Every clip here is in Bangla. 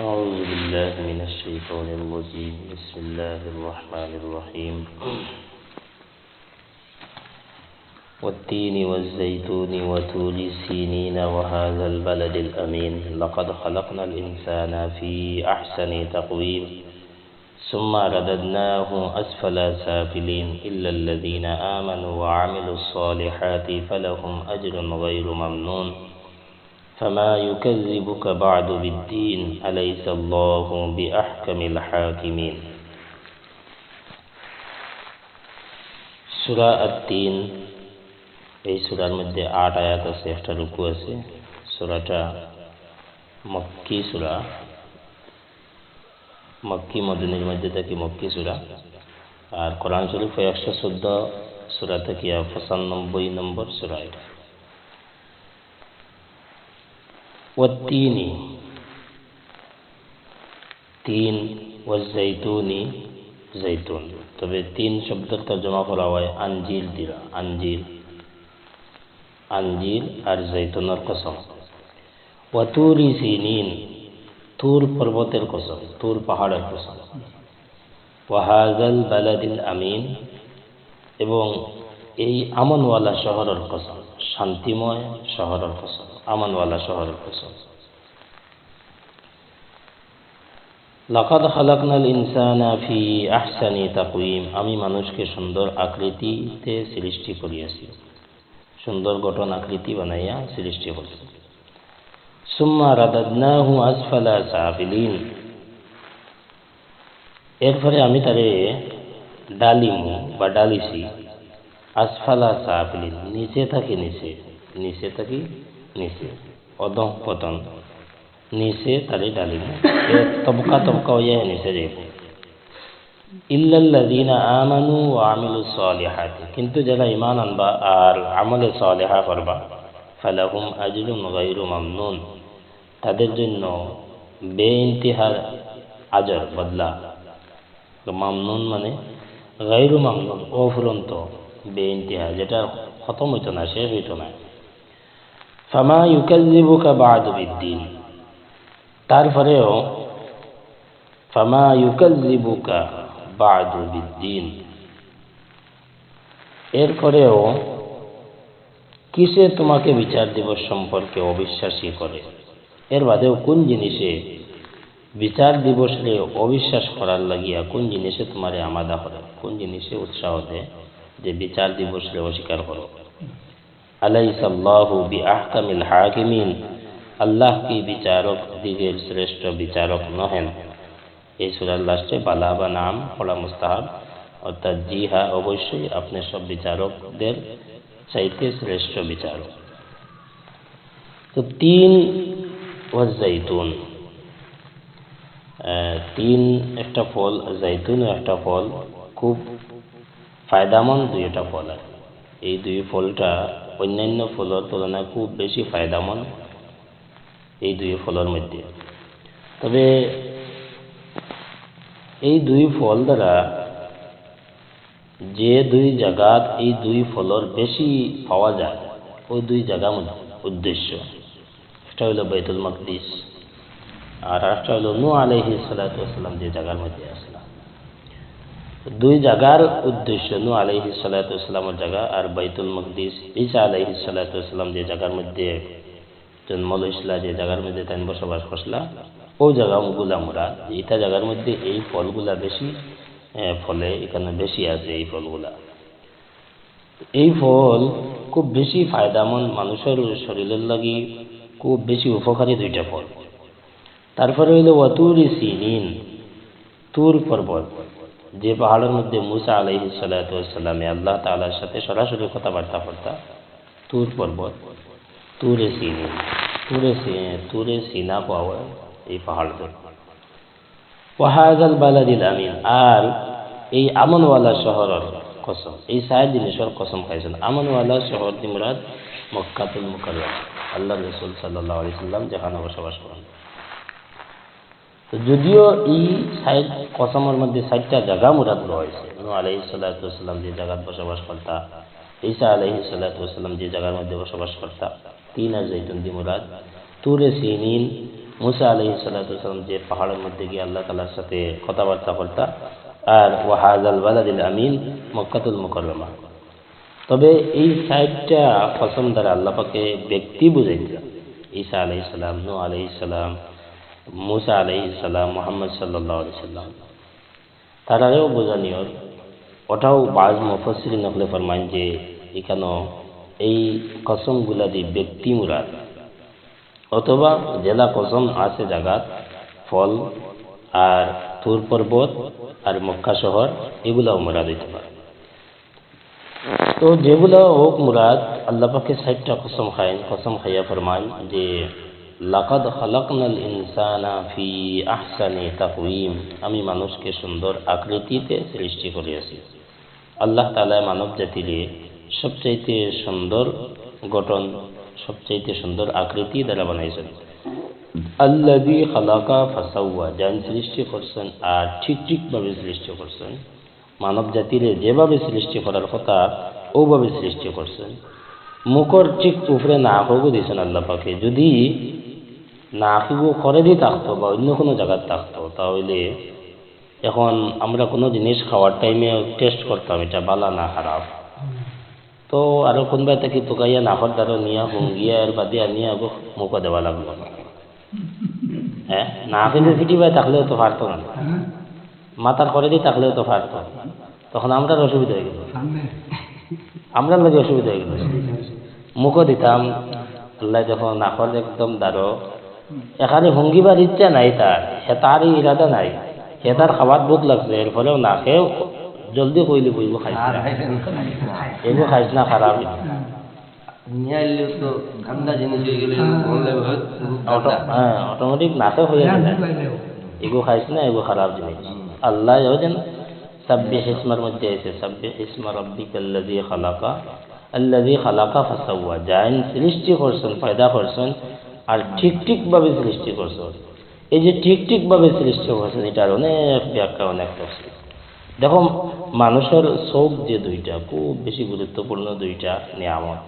أعوذ بالله من الشيطان الرجيم. بسم الله الرحمن الرحيم. والتين والزيتون وطول سينين وهذا البلد الأمين. لقد خلقنا الإنسان في أحسن تقويم. ثم رددناه أسفل سافلين. إلا الذين آمنوا وعملوا الصالحات فلهم أجر غير ممنون. فما يكذبك بعد بالدين أليس الله بأحكم الحاكمين সুরা তিন এই সুরার মধ্যে আট আয়াত আছে একটা রুকু আছে সুরাটা মক্কি সুরা মক্কি মদিনের মধ্যে থেকে মক্কি সুরা আর কোরআন শরীফ একশো চোদ্দ সুরা থেকে পঁচানব্বই নম্বর সুরা এটা ওয়াত্তিনি তিন ওয়াজাইতুনি জৈতুন তবে তিন শব্দের তর্জমা করা হয় আঞ্জিল দিরা আঞ্জিল আঞ্জিল আর জৈতুনের কসম। ওয়াতুরি সিনিন, তুর পর্বতের কসম, তুর পাহাড়ের কসম। ওয়াহাজাল বালাদিল আমিন, এবং এই আমনওয়ালা শহরের কসম, শান্তিময় শহরের কসম। আমনওয়ালা শহরের কসম। লাকাদ খালাকনাল ইনসানা ফি আহসানি তাকুইম আমি মানুষকে সুন্দর আকৃতিতে সৃষ্টি করিয়াছি। সুন্দর গঠন আকৃতি বানাইয়া সৃষ্টি করছি সুম্মা রাদাদনাহু আসফালা সাফিলিন। এরপরে আমি তারে ডালিমু বা ডালিছি আসফালা সাফিলিন। নিচে থাকি নিচে। নিচে থাকি নিচে অদম পতন নিচে তারে ডালিমু তবকা তবকা হইয়া নিচে যাইব ইল্লাল্লাযীনা আমানু ওয়া আমিলুস সালিহাতি কিন্তু যারা ঈমান আনবা আর আমলে সালিহা করবা ফালাহুম আজরুন তাদের জন্য বে বেইন্তিহার আজর বদলা মামনুন মানে গাইরু মামনুন অফুরন্ত বেইন্তিহা যেটা খতম হইতো না শেষ হইতো না ফামা ইউকাজিবুকা বাদ বিদ্দিন। তারপরেও, ফামা ইউকাজিবুকা বাদ বিদ্দিন। এরপরেও, কিসে তোমাকে বিচার দিবস সম্পর্কে অবিশ্বাসী করে? এর বাদেও কোন জিনিসে বিচার দিবসে অবিশ্বাস করার লাগিয়া কোন জিনিসে তোমারে আমাদা করে? কোন জিনিসে উৎসাহ দেয় যে বিচার দিবসে অস্বীকার করো? আলাইসাল্লাহু বি আহকামিল হাকিমিন। আল্লাহ কি বিচারক, দিগের শ্রেষ্ঠ বিচারক নহেন? এই সুরার লাস্টে বালা বা নাম পড়া মুস্তাহাব। অর্থাৎ জি হ্যাঁ অবশ্যই আপনি সব বিচারকদের চাইতে শ্রেষ্ঠ বিচারক। তো তিন ও জৈতুন তিন একটা ফল জৈতুন একটা ফল খুব ফায়দামন্দ দুই একটা ফল এই দুই ফলটা অন্যান্য ফলের তুলনায় খুব বেশি ফায়দামন্দ এই দুই ফলের মধ্যে। তবে এই দুই ফল দ্বারা যে দুই জায়গাত এই দুই ফলর বেশি পাওয়া যায়, ওই দুই জায়গা উদ্দেশ্য। একটা হলো বাইতুল মকদিস, আর একটা হলো নু আলহি যে জায়গার মধ্যে আসলাম দুই জায়গার উদ্দেশ্য নু আলহি সালাতামের জায়গা আর বাইতুল মকদিস, ঈসা আলহি সালাতাম যে জায়গার মধ্যে জন্ম লইসলা যে জায়গার মধ্যে তাই বসবাস করসলা ওই জায়গাগুলা মোরা এইটা জায়গার মধ্যে এই ফলগুলা বেশি ফলে এখানে বেশি আছে এই ফলগুলা। এই ফল খুব বেশি ফায়দামন মানুষের শরীরের লাগি খুব বেশি উপকারী দুইটা ফল। তারপরে হইল ওয়াতুরি সিনিন, তুর পর্বত। যে পাহাড়ের মধ্যে মুসা আলহি সাল্লামে আল্লাহ তালার সাথে সরাসরি কথাবার্তা করতা তুর পর্বত, তুরে সিনিন তুরে তুরে সিনা পাওয়া এই পাহাড় ওয়াহাজাল বালাদিল আমিন, আর এই আমনওয়ালা শহরের কসম, এই চার জিনিসের কসম খাইছেন, আমনওয়ালা শহর দিমরাত মক্কাতুল মুকাররম আল্লাহ রসুল সাল্লাহ আলি সাল্লাম যেখানে বসবাস করেন। তো যদিও এই সাইড কসমের মধ্যে চারটা জায়গা মুরাদ রয়েছে। নু আলহি সাল্লাহাম যে জায়গাত বসবাস করতা, ঈসা আলহি সাল্লাহাম যে জায়গার মধ্যে বসবাস করতা, তিন আর জৈতুন দি মুরাদ। তুরে সিনিন, মুসা আলহি সাল্লাম যে পাহাড়ের মধ্যে গিয়ে আল্লাহ তালার সাথে কথাবার্তা করতা, আর ওয়াহাজ আল বালাদিল আমিন, মক্কাতুল মুকরমা তবে এই সাইডটা কসম দ্বারা আল্লাহ পাকে ব্যক্তি বুঝাইছে ঈসা আলহি সাল্লাম নু আলহি সাল্লাম মুসা আলহি সাল্লাম মোহাম্মদ সাল্লাহ সাল্লাম। তারারেও বোঝানিও ওটাও বাজ মুফসির নকলে ফরমান যে এখানেও এই কসমগুলা দিয়ে ব্যক্তি মুরাদ, অথবা জেলা কসম আছে জায়গাত ফল আর তুর পর্বত আর মক্কা শহর, এগুলাও মুরাদ হইতে পারে। তো যেগুলো হোক মুরাদ, আল্লাহ পাকে ষাটটা কসম খায়েন কসম খাইয়া ফরমান যে লাকাদ খালাকনাল ইনসানা ফি আহসানি তাকউইম আমি মানুষকে সুন্দর আকৃতিতে সৃষ্টি করিয়াছি। আল্লাহ তাআলা মানব জাতিরে সবচাইতে সুন্দর গঠন, সবচাইতে সুন্দর আকৃতি দ্বারা বানাইছেন। আল্লাদি খালাকা ফাসাউয়া যান সৃষ্টি করছেন আর ঠিক ঠিকভাবে সৃষ্টি করছেন। মানব জাতিরে যেভাবে সৃষ্টি করার কথা ওভাবে সৃষ্টি করছেন। মুখর ঠিক উপরে না হোক দিয়েছেন আল্লাহ যদি না করে দিয়ে থাকতো বা অন্য কোনো জায়গায় থাকতো। তাহলে এখন আমরা কোনো জিনিস খাওয়ার টাইমে টেস্ট করতাম, এটা বালা না খারাপ। তো আরও কোনবা থেকে, তোকাইয়া নাফর দ্বারা নিয়া হুঙ্গিয়া আর বাদিয়া নিয়া গো মুখ দেওয়া লাগল হ্যাঁ? না কিন্তু ফিটি বাই থাকলেও তো পারতো না। মাথার করে দিয়ে থাকলেও তো পারতো। তখন আমরা অসুবিধা হয়ে গেল। আমরা লাগে অসুবিধা হয়ে গেল। মুখও দিতাম। আল্লাহ যখন নাফর একদম দাঁড়ো এখানে ভঙ্গিবার ইচ্ছা নাই তার। সে তারই ইরাদা নাই। সে তার খাবার বুক লাগছে। এর ফলেও না খেয়েও জলদি কইলি বইব খাইছ না। এগুলো খাইছ না খারাপ নিয়ে তো ঠান্ডা জিনিস হয়ে গেলে বললে অটো- হ্যাঁ অটোমেটিক নাকে হয়ে গেলে এগু খাইছ না এগু খারাপ জিনিস আল্লাহ যেন সাব্বি হিসমার মধ্যে আছে সাব্বি হিসমা রব্বিক আল্লাযী খালাকা। আল্লাযী খালাকা ফাসাওয়া যাইন সৃষ্টি করছেন পয়দা করছেন আর ঠিক ঠিকভাবে সৃষ্টি করছেন এই যে ঠিক ঠিকভাবে সৃষ্টি করছেন এটার অনেক ব্যাখ্যা অনেক তফসিল দেখো মানুষের চোখ যে দুইটা খুব বেশি গুরুত্বপূর্ণ দুইটা নিয়ামত।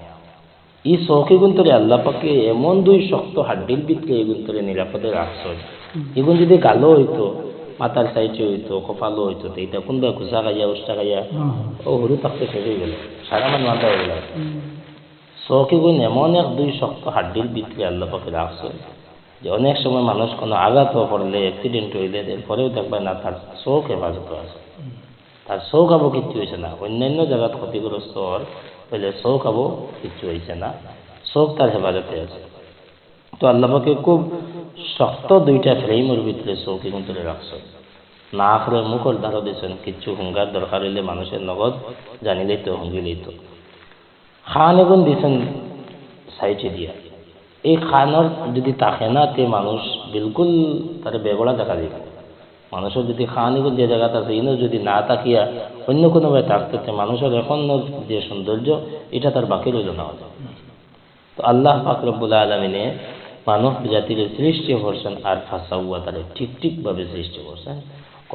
এই চৌকি গুন্তরে আল্লাহ পাকে এমন দুই শক্ত হাড্ডির এই গুন্তরে নিরাপদে রাখছে। এগুন যদি গালো হইতো মাথার সাইডে হইতো কপালও হইতো তো এটা কোনবা ঘুষা খাইয়া উষ্টা খাইয়া ও হরু থাকতে শেষ হয়ে গেল। সারা মান মাথা হয়ে গেল। চৌকি গুণ এমন এক দুই শক্ত হাড্ডির ভিতরে আল্লাহ পাকে রাখছে যে অনেক সময় মানুষ কোনো আঘাত পড়লে অ্যাক্সিডেন্ট হইলে, এরপরেও দেখবে না তার চোখ হেফাজত আছে। তার চোখ আবো কিচ্ছু হয়েছে না। অন্যান্য জায়গাত ক্ষতিগ্রস্ত হওয়ার হইলে চোখ আবো কিচ্ছু হয়েছে না। চোখ তার হেফাজতে আছে। তো আল্লাহকে খুব শক্ত দুইটা ফ্রেমের ভিতরে চৌকি কিন্তু রাখছে না করে মুখর ধারো দিয়েছেন কিচ্ছু হুঙ্গার দরকার হইলে মানুষের নগদ জানিলেই তো হুঙ্গিলেই তো। খান এগুন দিয়েছেন সাইটে দিয়া এই খানোর যদি তাকে না, তে মানুষ বিলকুল তার বেগড়া দেখা দিবে। মানুষের যদি খাওয়ানি যে জায়গাটা আছে, ইনো যদি না তাকিয়া অন্য কোনোভাবে চায় মানুষের এখন যে সৌন্দর্য, এটা তার বাকি রইল না। তো আল্লাহ পাক রব্বুল আলমিনে মানব জাতির সৃষ্টি করছেন আর ফাঁসাউয়া তারা ঠিক ঠিকভাবে সৃষ্টি করছেন।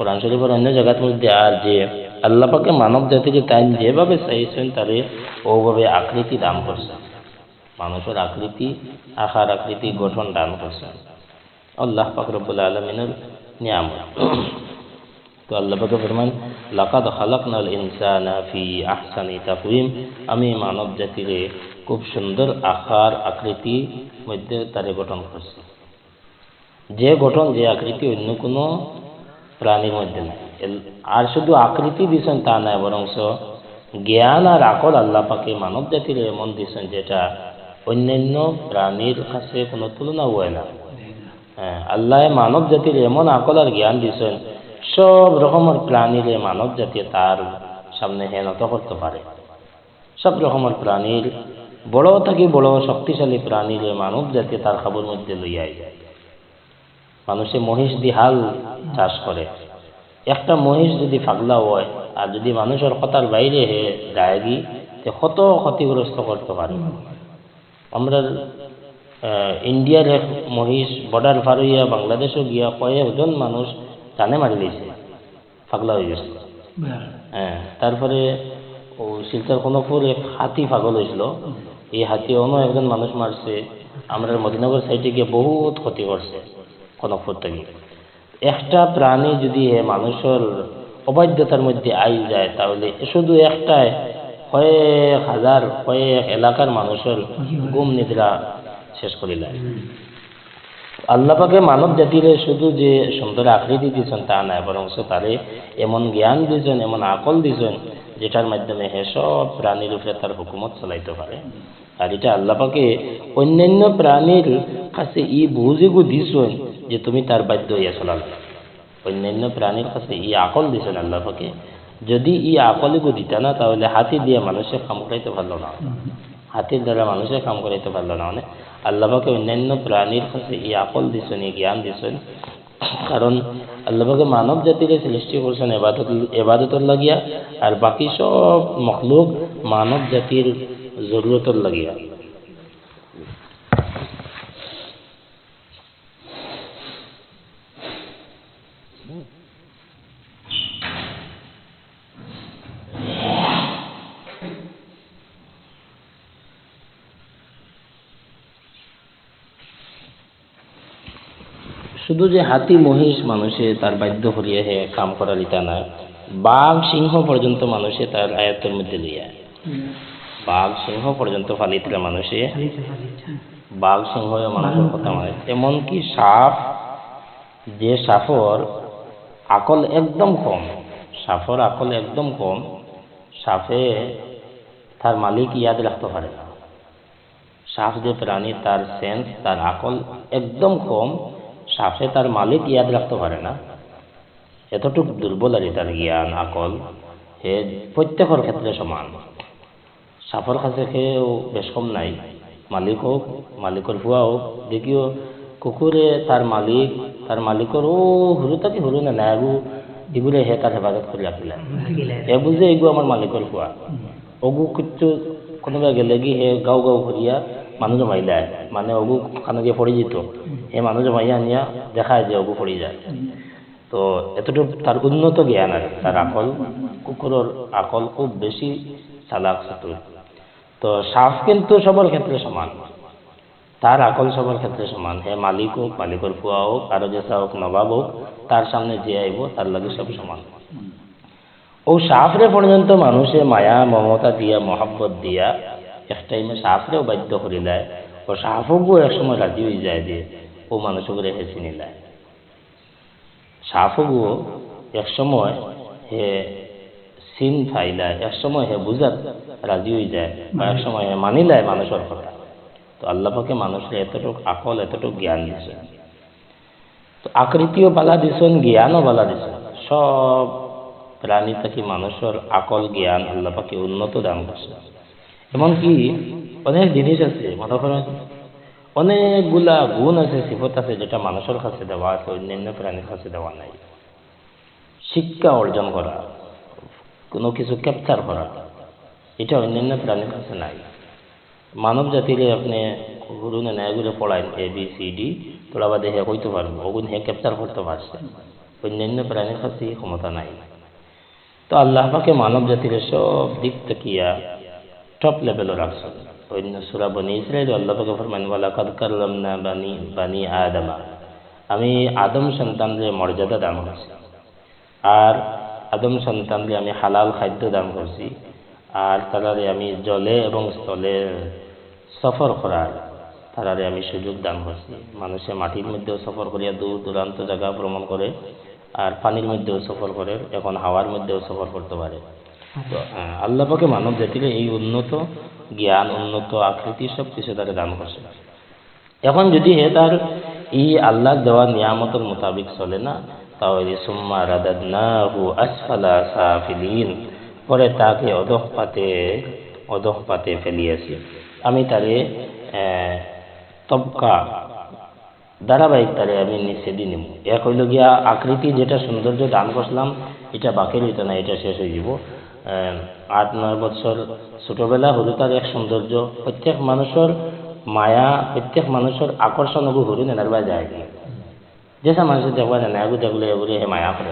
কোরআন শরীফের অন্য জায়গার মধ্যে আর যে আল্লাহ পাকে মানব জাতিকে তাই যেভাবে চাইছেন তারে ওভাবে আকৃতি দান করছেন মানুষের আকৃতি আকার আকৃতি গঠন দান করছেন আল্লাহ পাক রব্বুল আলমিনের নিয়ামত। তো আল্লাহ পাকে ফরমান, লাকাদ খালাকনাল ইনসানা ফি আহসানি তাকওয়িম। আমি মানব জাতিরে খুব সুন্দর আকার আকৃতি মধ্যে তারে গঠন করছি। যে গঠন, যে আকৃতি অন্য কোনো প্রাণীর মধ্যে নাই আর শুধু আকৃতি দিছেন তা নয় বরংস জ্ঞান আর আকল আল্লাহ পাকে মানব জাতির এমন দিছেন যেটা অন্যান্য প্রাণীর কাছে কোনো তুলনা হয় না হ্যাঁ আল্লাহ মানব জাতির এমন আকল আর জ্ঞান দিছেন সব রকমের প্রাণীর মানব জাতি তার সামনে হেনত করতে পারে সব রকমের প্রাণীর বড় থাকি বড় শক্তিশালী প্রাণীর মানব জাতি তার খাবার মধ্যে লইয়াই যায় মানুষে মহিষ দিয়ে হাল চাষ করে। একটা মহিষ যদি ফাগলা হয় আর যদি মানুষের কথার বাইরে হে গায়গি তে কত ক্ষতিগ্রস্ত করতে পারে? আমরা ইন্ডিয়ার এক মহিষ বর্ডার পার হইয়া বাংলাদেশও গিয়া কয়েকজন মানুষ জানে মারি দিয়েছে পাগলা হয়ে গেছে। হ্যাঁ তারপরে ও শিলচর খনকপুর এক হাতি পাগল হয়েছিল। এই হাতি অন্য একজন মানুষ মারছে। আমরা মদিনগর সাইডে গিয়ে বহুত ক্ষতি করছে। থেকে। একটা প্রাণী যদি মানুষের অবাধ্যতার মধ্যে আই যায়, তাহলে শুধু একটাই, কয়েক হাজার, কয়েক এলাকার মানুষের গুম নিদ্রা শেষ করিলেন আল্লাপাকে মানব জাতিরে শুধু যে সুন্দর আকৃতি দিয়েছেন তা নয় বরং তারে এমন জ্ঞান দিয়েছেন, এমন আকল দিয়েছেন, যেটার মাধ্যমে হে সব প্রাণীর উপরে তার হুকুমত চালাইতে পারে। আর এটা আল্লাপাকে অন্যান্য প্রাণীর কাছে ই বুঝিগু দিছেন যে তুমি তার বাধ্য হইয়া চলাল অন্যান্য প্রাণীর কাছে ই আকল দিছেন আল্লাপাকে যদি ই আকলিগু দিতা না, তাহলে হাতি দিয়ে মানুষের কাম করাইতে পারল না। হাতির দ্বারা মানুষের কাম করাইতে পারল না। মানে আল্লাহকে অন্যান্য প্রাণীর কাছে ই আকল দিছেন, এই জ্ঞান দিছেন। কারণ আল্লাহকে মানব জাতিরে সৃষ্টি করছেন এবাদত, এবাদতর লাগিয়া। আর বাকি সব মখলুক মানব জাতির জরুরতর লাগিয়া। শুধু যে হাতি মহিষ মানুষে তার বাধ্য করিয়া হে কাম করার ইটা না বাঘ সিংহ পর্যন্ত মানুষে তার আয়ত্তের মধ্যে লইয়া বাঘ সিংহ পর্যন্ত ফালিতরা মানুষে। বাঘ সিংহ মানুষের কথা মানে। এমনকি সাপ যে সাপর আকল একদম কম সাপর আকল একদম কম সাপে তার মালিক ইয়াদ রাখতে পারে না। সাপ যে প্রাণী তার সেন্স তার আকল একদম কম সাপে তার মালিক ইয়াদ রাখতে পারে না। এতটুক দুর্বল আর তার জ্ঞান আকল হে প্রত্যেকের ক্ষেত্রে সমান। সাপর কাছে কেউ বেশ কম নাই। মালিক হোক মালিকর ভুয়া হোক দেখিও কুকুরে তার মালিক তার মালিকর ও হুরু তাকে হুরু না নাই আগু এগুলো হে তার হেফাজত করে রাখিলেন। এ বুঝে এগু আমার মালিকর ভুয়া। অগু কিচ্ছু কোনোবা গেলে কি হে গাও গাও করিয়া মানুষ জমাইলে মানে অগু খানো গিয়ে পড়ে যেত হে মানুষ জমাইয়া আনিয়া দেখায় যে অগু পড়ে যায়। তো এতটুকু তার উন্নত জ্ঞান আর তার আকল কুকুরের আকল খুব বেশি চালাক চতুর তো সাপ কিন্তু সবার ক্ষেত্রে সমান তার আকল সবার ক্ষেত্রে সমান। হে মালিক হোক মালিকর ফুয়া হোক আরও যে হোক নবাব হোক তার সামনে যে আইব তার লাগে সব সমান। ও সাপরে পর্যন্ত মানুষে মায়া, মমতা দিয়া, মহাব্বত দিয়া এক টাইমে সাপরেও বাধ্য করে দেয় ও সাপকও এক সময় রাজি হয়ে যায় দিয়ে ও মানুষকে রেখে চিনি দেয় সাপকও এক সময় হে সিন ফাইলায় এক সময় হে বুঝাত রাজি হয়ে যায় বা এক সময় হে মানিলায় মানুষের কথা। তো আল্লাহকে মানুষের এতটুক আকল, এতটুক জ্ঞান দিছে তো আকৃতিও বালা দিছেন জ্ঞানও বালা দিছেন সব প্রাণী থেকে মানুষের আকল, জ্ঞান আল্লাহ পাকে উন্নত দান করছে এমনকি অনেক জিনিস আছে, মনে করেন, অনেকগুলা গুণ আছে, সিফত আছে, যেটা মানুষের কাছে দেওয়া আছে, অন্যান্য প্রাণীর কাছে দেওয়া নাই। শিক্ষা অর্জন করা, কোনো কিছু ক্যাপচার করা, এটা অন্যান্য প্রাণীর কাছে নাই। মানব জাতিরে আপনি গুরু না এগুলো পড়ায় এ বি সি ডি তোরা বাদে হে কইতে পারব, ওগুন হে ক্যাপচার করতে পারছে। অন্যান্য প্রাণীর কাছে ক্ষমতা নাই। তো আল্লাহ পাকে মানব জাতির সব দিক তাকিয়া টপ লেভেলে রাখছেন অন্য সুরা বনি ইসরায়েল আল্লাহ ফরমান ওয়ালা কাদ কারলামনা বানি বানি আদমা। আমি আদম সন্তানদের মর্যাদা দান করছি আর আদম সন্তানকে আমি হালাল খাদ্য দান করছি আর তারারে আমি জলে এবং স্থলে সফর করার তারারে আমি সুযোগ দান করছি মানুষে মাটির মধ্যেও সফর করিয়া দূর দূরান্ত জায়গা ভ্রমণ করে আর পানির মধ্যেও সফর করে এখন হাওয়ার মধ্যেও সফর করতে পারে আল্লাহ মানব জাতিকে এই উন্নত জ্ঞান, উন্নত আকৃতি সব কিছু তাকে দান করছে। এখন যদি হে তার এই আল্লাহ দেওয়া নিয়ামতের মোতাবিক চলে না, তাহলে সুম্মা রাদাদনাহু আসফালা সাফিলিন, পরে তাকে অধঃ পাতে অধঃ পাতে ফেলিয়াছি। আমি তারে তবকা, ধারাবাহিক তারে আমি নিচে দিয়ে নিব এক হইল গিয়া আকৃতি যেটা সৌন্দর্য দান করলাম এটা বাকি রইত না, এটা শেষ হয়ে যাব। আট নয় বছর ছোটবেলা হলো তার এক সৌন্দর্য। প্রত্যেক মানুষের মায়া প্রত্যেক মানুষের আকর্ষণ ওগু হরু নেনারবা যায় কি যেসব মানুষের দেখবা না এগু দেখলে এগুলো হে মায়া করে।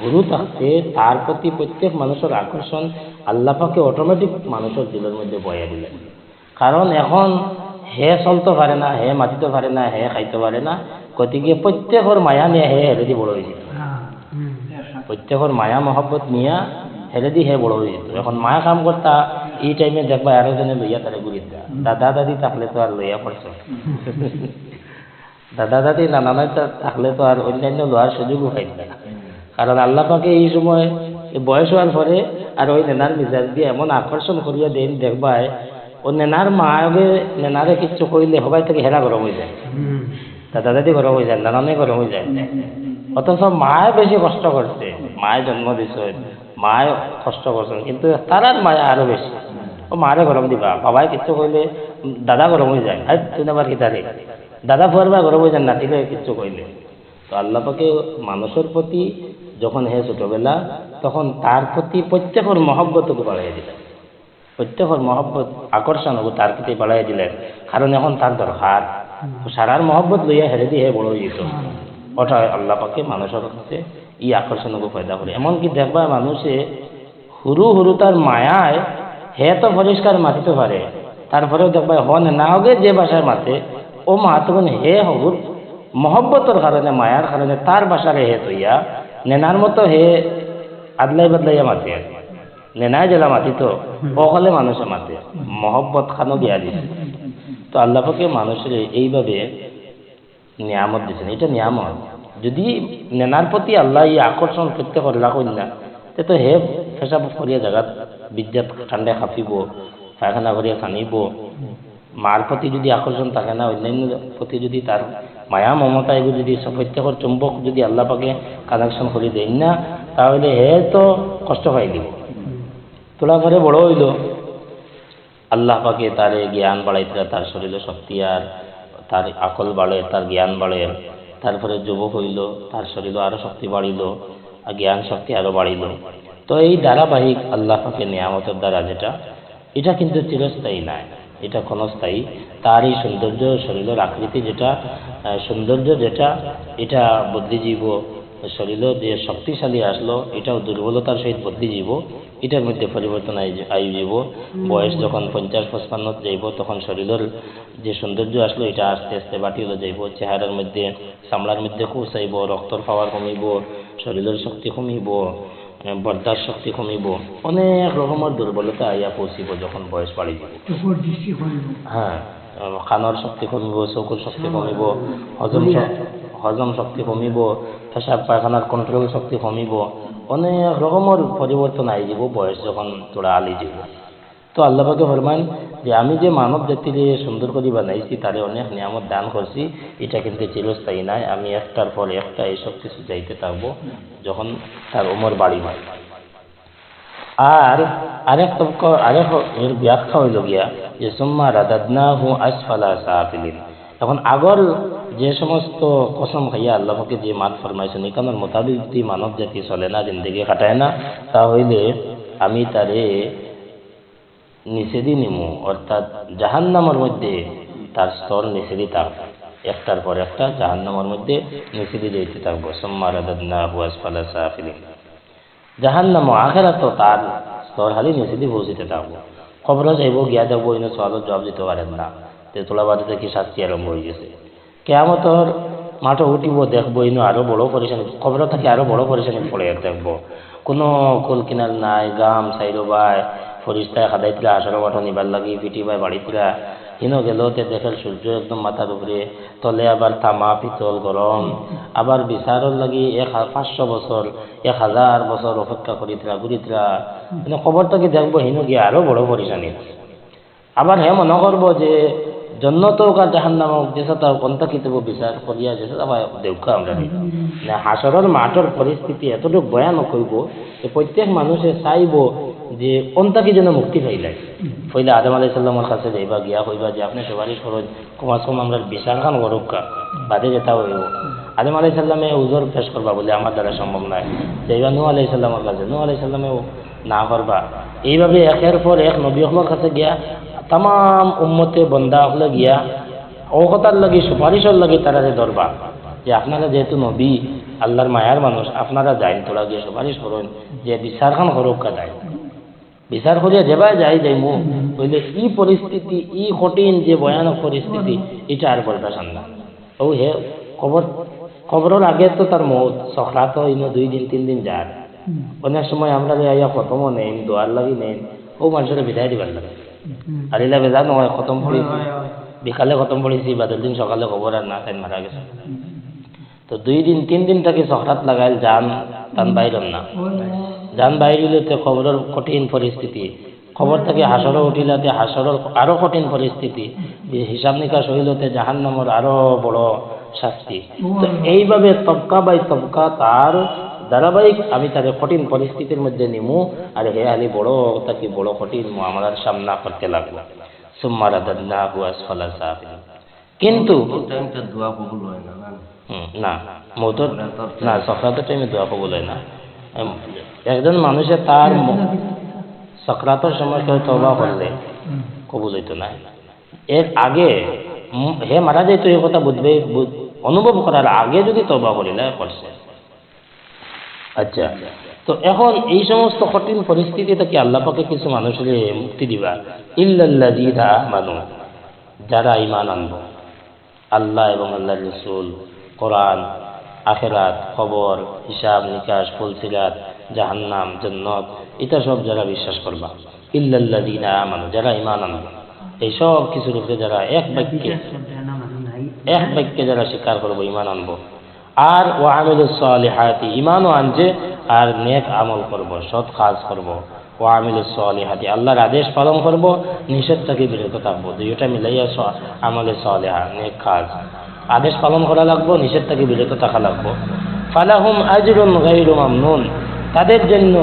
হরু থাকতে তার প্রতি প্রত্যেক মানুষের আকর্ষণ আল্লাপাকে অটোমেটিক মানুষের দিলের মধ্যে বয়া দিলেন কারণ এখন হে চলতে পারে না হে মাতিতে পারে না হে খাইতে পারে না গতিকে প্রত্যেকের মায়া নিয়ে হে হেরেদি বড় হয়েছিল প্রত্যেকের মায়া মহব্বত নিয়া হেরেদি হে বড় হয়ে যেত। এখন মায়া কাম করতা এই টাইমে দেখবা আরও জনে লইয়া তারে ঘুরি দেয়া। দাদা দাদি থাকলে তো আর লইয়া পড়ছ দাদা দাদি নানা নাইতা থাকলে তো আর অন্যান্য লোয়ার সুযোগও পাইত না। কারণ আল্লাহ পাকে এই সময় এই বয়স হওয়ার পরে আর ওই নেনার মিজাজ দিয়ে এমন আকর্ষণ করিয়া দেন দেখবায় ও নেনার মা আগে নেনারে কিচ্ছু কইলে সবাই থেকে হেরা গরম হয়ে যায়। দাদা দাদি গরম হয়ে যায় নানানে গরম হয়ে যায়। অথচ মায়ে বেশি কষ্ট করছে। মায়ে জন্ম দিছে। মায়ে কষ্ট করছেন কিন্তু তারার মায়া আরও বেশি। ও মারে গরম দিবা বাবাই কিচ্ছু কইলে দাদা গরম হয়ে যায়। হাই তুই আবার কিতারে দাদা ফুয়ারবা গরম হয়ে যায় নাতিলে কিচ্ছু কইলে। তো আল্লাহ পাকে মানুষের প্রতি যখন হে ছোটবেলা তখন তার প্রতি প্রত্যেকের মহব্বতকে বাড়াই দিলেন। প্রত্যেকের মহব্বত আকর্ষণ হব তার প্রতি বাড়াই দিলেন। কারণ এখন তার দরকার। সারার মহব্বত লইয়া হেরে দিয়ে হে বড় হয়ে যেত ওটা আল্লাহ পাকে মানুষের কাছে ই আকর্ষণকে পয়দা করে এমনকি দেখবা মানুষে হুরু হুরু তার মায়ায় হে তো পরিষ্কার মাতিতে পারে তারপরেও দেখবা হন না হোকে যে বাসায় মাতে ও মা হে হুর মহব্বতর কারণে মায়ার কারণে তার বাসারে হে তৈয়া নেনার মতো হে আদলাই বদলাইয়া মাতে। নেনায় জেলা মাতি তো অকলে মানুষে মাতে। মহব্বত খানো গিয়া দিছে। তো আল্লাহ পাকে মানুষের এইভাবে নিয়ামত দিছেন এটা নিয়ামত। যদি নেনার প্রতি আল্লাহ এই আকর্ষণ করতে পারলা কন্যা তে তো হে পেশাব করিয়া জায়গাত বিদ্যাত ঠান্ডায় খাপিব পায়খানা করিয়া খানিব। মার প্রতি যদি আকর্ষণ থাকে না, অন্যান্য প্রতি যদি তার মায়া, মমতা এগুলো যদি প্রত্যেকের চুম্বক যদি আল্লাহ পাকে কানেকশন করে দেন না, তাহলে হে তো কষ্ট পাই দিব। তোলা করে বড় হইল। আল্লাহ পাকে তার জ্ঞান বাড়াইতে তার শরীরে শক্তি আর তার আকল বাড়ে তার জ্ঞান বাড়ে তারপরে যুবক হইল, তার শরীর আরও শক্তি বাড়িল জ্ঞান শক্তি আরও বাড়িল। তো এই ধারাবাহিক আল্লাহ পাকে নিয়ামতের দ্বারা যেটা, এটা কিন্তু চিরস্থায়ী নাই এটা ক্ষণস্থায়ী। তার এই সৌন্দর্য, শরীরের আকৃতি যেটা সৌন্দর্য যেটা, এটা বুদ্ধিজীব শরীরও যে শক্তিশালী আসলো এটাও দুর্বলতার সহিত বুদ্ধিজীব এটার মধ্যে পরিবর্তন আই- আইব বয়স যখন পঞ্চাশ পঁচপান্ন যাইব তখন শরীরের যে সৌন্দর্য আসলো এটা আস্তে আস্তে বাটিলে যাইব। চেহারার মধ্যে চামড়ার মধ্যে আইব রক্তর পাওয়ার কমিব শরীরের শক্তি কমিব বর্দার শক্তি কমিব। অনেক রকমের দুর্বলতা আইয়া পৌঁছিব যখন বয়স বাড়ি যাব। হ্যাঁ কাণৰ শক্তি কমিব চকুৰ শক্তি কমিব হজম হজম শক্তি কমিব পেশাব পায়খানার কন্ট্রোল শক্তি কমিব, অনেক রকমের পরিবর্তন আই যাব বয়স যখন তোরা আলি যাব তো আল্লাহ পাকে ফরমান যে আমি যে মানব জাতিরে সুন্দর করে বানাইছি তারে অনেক নিয়ামত দান করছি এটা কিন্তু চিরস্থায়ী নাই, আমি একটার পর একটা এইসব কিছু যাইতে থাকব, যখন তার ওমর বাড়ি হয়। আর আরেক তবক আরেক এর ব্যাখ্যা হইল গিয়া যে, সুম্মা রাদাদনাহু আসফালা সাফিলিন এখন আগর যে সমস্ত কসম খাইয়া আল্লাহকে যে মাত ফরমাইছেন এখানের মোতাবিক যদি মানব জাতি চলে না, জিন্দগি কাটায় না। তা হইলে আমি তারে নিষেধই নিমু, অর্থাৎ জাহান্নামের মধ্যে তার স্তর নিষেধই থাকবে। একটার পর একটা জাহান্নামের মধ্যে নিষেধি যাইতে থাকব। সুম্মা রাদাদনাহু আসফালা সাফিলিন। জাহান্নাম আখেরা তার স্তর হালি দিয়ে পৌঁছিতে থাকব। খবর যাইব, গিয়া দেখব ইনো সওয়ালের জবাব দিতে পারেন না। তেতলা বাড়িতে কি শাস্তি আরম্ভ হয়ে গেছে? কেয়ামতর মাঠে উঠিব, দেখব, ইনো আরও বড় পরেশানি খবর থাকে, আরও বড় পরেশানি পড়ে দেখব। কোনো কুল কিনার নাই গাম সাইরো বাই ফরিস্তায় খাদাইতরা আসর মাঠো নিবার লাগি পিটি বাই বাড়িতরা হিনো গেল তে দেখেন সূর্য একদম মাথার উপরে, তলে আবার তামা, পিতল, গরম। আবার বিচারর লাগি এক পাঁচশো বছর, এক হাজার বছর অপেক্ষা করিতরা ঘুরিতরা মানে খবরটাকে দেখব, হিনো গিয়ে আরও বড় পরিশানি আবার হে মনে করব যে কা জাহান নামক যেসব তার কন্তা কিতব বিচার করিয়া যেসব আবার দেখা আমরা নি। না হাসরের মাঠের পরিস্থিতি এতটুকু ভয়ানক হইব যে প্রত্যেক মানুষে চাইব যে কোনটা কি যেন মুক্তি পাইলাই পইলে আদম আলাই সাল্লামের কাছে যাইবা গিয়া কইবা যে আপনি সুপারিশ করুন কমাস কম আমরা বিচার খান করুকা বাদে যেটা হইব আদম আলাই সাল্লামে উজোর পেশ করবা বলে আমার দ্বারা সম্ভব নয় যাইবা নু আলাই সাল্লামের কাছে নু আলাই সাল্লামেও না করবা এইভাবে একের পর এক নবী হকলের কাছে গিয়া তাম উম্মতে বন্দা হলে গিয়া অকতার লাগি, সুপারিশের লাগি তারা যে দরবা যে আপনারা যেহেতু নবী, আল্লাহর মায়ার মানুষ, আপনারা যাইন, তোরা গিয়ে সুপারিশ করুন, যে বিচার খান করুক কাদায় বিচার করিয়া যেবাই যাই যাইমু হইলে ই পরিস্থিতি, ই কঠিন যে ভয়ানক পরিস্থিতি, এটা আর বলতেছেন না। ও হে খবর খবরের আগে তো তার মৌত তো ইনো দুই দিন, তিন দিন যার অনেক সময় আমরা যে আইয়া খতমও নেই দোয়ার লাগি নেই ও মানুষের বিদায় দিবার লাগে। আর এলা বেজা নয় খতম পড়েছি বিকালে খতম পড়েছি বাদের দিন সকালে খবর আর না তাই মারা গেছে তো দুই দিন তিন দিন তাকে সহরাত লাগাইল যান তান বাইরন না। যান বাইর হইলে খবরের কঠিন পরিস্থিতি খবর থেকে হাসরও উঠিলাতে হাসরের আরও কঠিন পরিস্থিতি যে হিসাব নিকাশ হইলতে জাহান নামর আরও বড় শাস্তি। তো এইভাবে তবকা বাই তবকা তার ধারাবাহিক আমি তাকে কঠিন পরিস্থিতির মধ্যে নিমু। আর হে আলি বড় তাকে বড় কঠিন? মামলার সামনা করতে লাগল সুম্মার কিন্তু দোয়া কবুল হয় না না? হুম, না। সক্রাতের টাইমে দোয়া কবুল হয় না। একজন মানুষের তার সক্রাতের সময় কেউ তবা করলে কবুল হইতো না। এর আগে হে মারা যাইতো এই কথা বুঝবে বুঝ- অনুভব করার আগে যদি তবা করিলে করছে। আচ্ছা। তো এখন এই সমস্ত কঠিন পরিস্থিতি থেকে আল্লাহ পাকে কিছু মানুষের মুক্তি দিবা। ইল্লাল্লাযীনা মানু যারা ঈমান আনব। আল্লাহ এবং আল্লাহ রসুল কোরআন আখেরাত খবর হিসাব নিকাশ ফুলসিরাত জাহান্নাম জন্নত এটা সব যারা বিশ্বাস করবা। ইল্লাল্লাযীনা আমানু যারা ঈমান আনবে। এই সব কিছুর উপরে যারা এক বাক্যে এক বাক্যে যারা স্বীকার করব ইমান আনব। আর ও আমিল সালিহাতি, ঈমানও আনছে আর নেক আমল করব, সৎ কাজ করব। ও আমিল সালিহাতি, আল্লাহর আদেশ পালন করব, নিষেধ থেকে বিরত থাকব। দুইটা মিলাইয়া আমলে সালেহা, নেক কাজ। আদেশ পালন করা লাগবো, নিষেধ থেকে বিরত থাকা লাগবো। ফালাহুম আজরুন গাইরু মামনুন, তাদের জন্য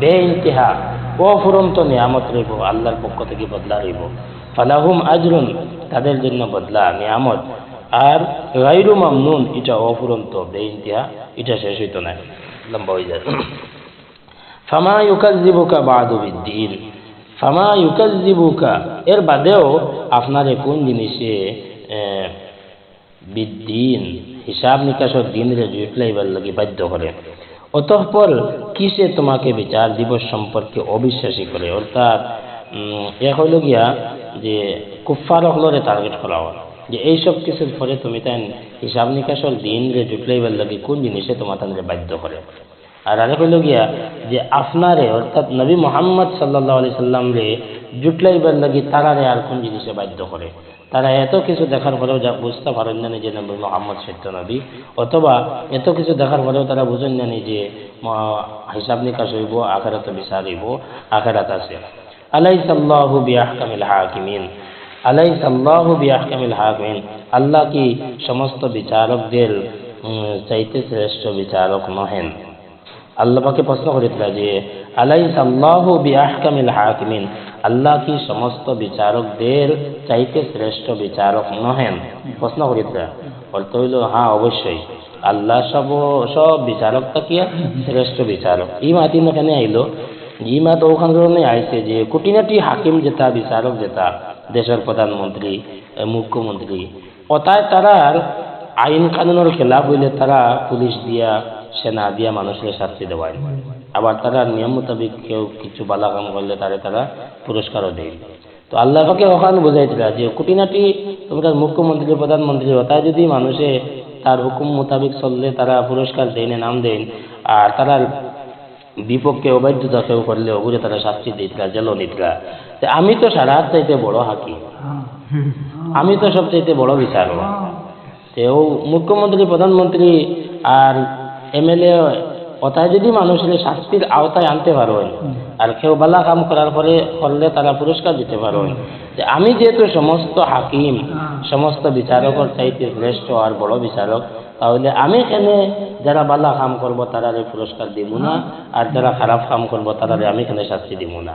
বে ইন্তিহা অফুরন্ত নিয়ামত রইব, আল্লাহর পক্ষ থেকে বদলা রইব। ফালাহুম আজরুন, তাদের জন্য বদলা, নিয়ামত। আর গাইরু মামনুন, এটা অফুরন্ত বে ইন্তিহা এটা শেষ হইতো না, লম্বা হয়ে যায়। ফামা ইউকাজ্জিবুকা বাদু বিদ্দিন ফামা ইউকাজ্জিবুকা এর বাদেও আপনার কোন জিনিসে বিদ্দিন, হিসাব নিকাশর দিন রে জুটলাইবার লাগি বাধ্য করে। অতঃপর কিসে তোমাকে বিচার দিবস সম্পর্কে অবিশ্বাসী করে? অর্থাৎ এক হইল গিয়া যে কুফার হলরে টার্গেট করা হয় যে এইসব কিছুর পরে তুমি তাই হিসাব নিকাশর দিন রে জুটলাইবার লাগি, কোন জিনিসে তোমার তাদের বাধ্য করে? আর আরেক হইল গিয়া যে আপনারে অর্থাৎ নবী মোহাম্মদ সাল্লাহ আলি সাল্লাম রে জুটলাইবার লাগি, তারারে আর কোন জিনিসে বাধ্য করে? তারা এত কিছু দেখার পরেও যা বুঝতে পারেন না যে নবী মোহাম্মদ সত্য নবী, অথবা এত কিছু দেখার পরেও তারা বুঝেন জানি যে হিসাব নিকাশ হইব, আখেরাত বিচার হইব, আখেরাত আছে। আলাই সাল্লাহু বিয়াহকামিল হাকিমিন। আলাই সাল্লাহু বিয়াহকামিল হাকিমিন। আল্লাহ কি সমস্ত বিচারকদের চাইতে শ্রেষ্ঠ বিচারক নহেন? আল্লাহকে প্রশ্ন করেছিল যে, আলাইস আল্লাহ বিআহকামিল হাকিমিন। আল্লাহ কি সমস্ত বিচারকদের চাইতে শ্রেষ্ঠ বিচারক নহেন? প্রশ্ন করেছিল। অর্থ হইল হ্যাঁ অবশ্যই। আল্লাহ সব সব বিচারক তাকিয়া শ্রেষ্ঠ বিচারক। এই মাতিন এখানে আইলো। ই মাত ওখানে আইছে যে, কুটিনাটি হাকিম যেটা, বিচারক যেটা দেশের প্রধানমন্ত্রী মুখ্যমন্ত্রী। অতায় তারার আইন কানুনের খেলাফ হইলে তারা পুলিশ দিয়া, সেনা দিয়া মানুষের শাস্তি দেওয়ায়। আবার তারা নিয়ম মোতাবেক কেউ কিছু বালা কাম করলে তারা তারা পুরস্কারও দেয়। তো আল্লাহ পাকে ওখানে বোঝাইছিল যে, কুটিনাটি তোমরা মুখ্যমন্ত্রী, প্রধানমন্ত্রী তাই যদি মানুষে তার হুকুম মোতাবেক চললে তারা পুরস্কার দেন নাম দেন আর তারা বিপক্ষে অবাধ্যতা কেউ করলে ওগুলো তারা শাস্তি দিতরা জেল তে আমি তো সারা চাইতে বড় হাকি আমি তো সব চাইতে বড় বিচারক। তেও মুখ্যমন্ত্রী, প্রধানমন্ত্রী আর এমএলএ ওটাই যদি মানুষের শাস্তির আওতায় আনতে পারেন আর কেউ বালা কাম করার পরে করলে তারা পুরস্কার দিতে পারেন যে আমি যেহেতু সমস্ত হাকিম, সমস্ত বিচারকর চাইতে শ্রেষ্ঠ আর বড় বিচারক তাহলে আমি এখানে যারা বালা কাম করব তারারে পুরস্কার দিব না? আর যারা খারাপ কাম করব তারারে আমি এখানে শাস্তি দিব না?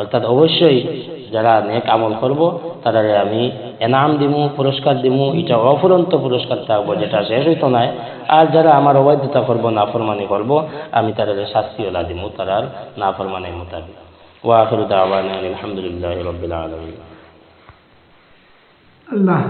অর্থাৎ অবশ্যই যারা নেক আমল করব তারারে আমি এনাম দিমু পুরস্কার দিমু এটা অফুরন্ত পুরস্কার থাকব যেটা শেষ হইতো নাই। আর যারা আমার অবৈধতা করব নাফরমানি করব আমি তারারে শাস্তিওলা দিমু তারার নাফরমানির মোতাবেক। ওয়াখিরু দাওয়ানা আলহামদুলিল্লাহি রাব্বিল আলামিন। আল্লাহ